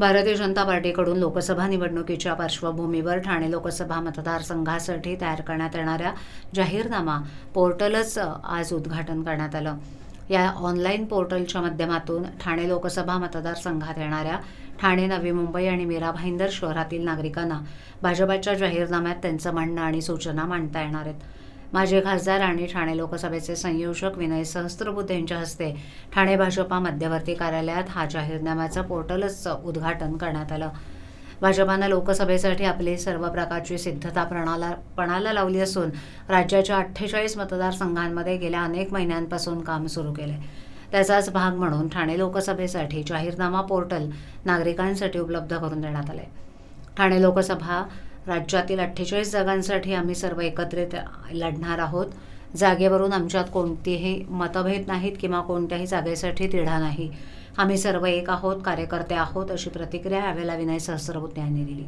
भारतीय जनता पार्टीकडून लोकसभा निवडणुकीच्या पार्श्वभूमीवर ठाणे लोकसभा मतदारसंघासाठी तयार करण्यात येणाऱ्या जाहीरनामा पोर्टलच आज उद्घाटन करण्यात आलं. या ऑनलाईन पोर्टलच्या माध्यमातून ठाणे लोकसभा मतदारसंघात येणाऱ्या ठाणे नवी मुंबई आणि मीरा भाईंदर शहरातील नागरिकांना भाजपाच्या जाहीरनाम्यात त्यांचं म्हणणं आणि सूचना मांडता येणार आहेत. माजी खासदार आणि ठाणे लोकसभेचे संयोजक विनय सहस्त्रबुद्धे यांच्या हस्ते ठाणे भाजपा मध्यवर्ती कार्यालयात हा जाहीरनाम्याचं पोर्टलचं उद्घाटन करण्यात आलं. भाजपानं लोकसभेसाठी आपली सर्व प्रकारची सिद्धता प्रणाला पणाला लावली असून राज्याच्या अठ्ठेचाळीस मतदारसंघांमध्ये गेल्या अनेक महिन्यांपासून काम सुरू केले त्याचाच भाग म्हणून ठाणे लोकसभेसाठी जाहीरनामा पोर्टल नागरिकांसाठी उपलब्ध करून देण्यात आले ठाणे लोकसभा राज्यातील अठ्ठेचाळीस जागांसाठी आम्ही सर्व एकत्रित लढणार आहोत. जागेवरून आमच्यात कोणतेही मतभेद नाहीत किंवा कोणत्याही जागेसाठी तिढा नाही. आम्ही सर्व एक आहोत कार्यकर्ते आहोत अशी प्रतिक्रिया यावेळेला विनय सहस्रबुद्धे यांनी दिली.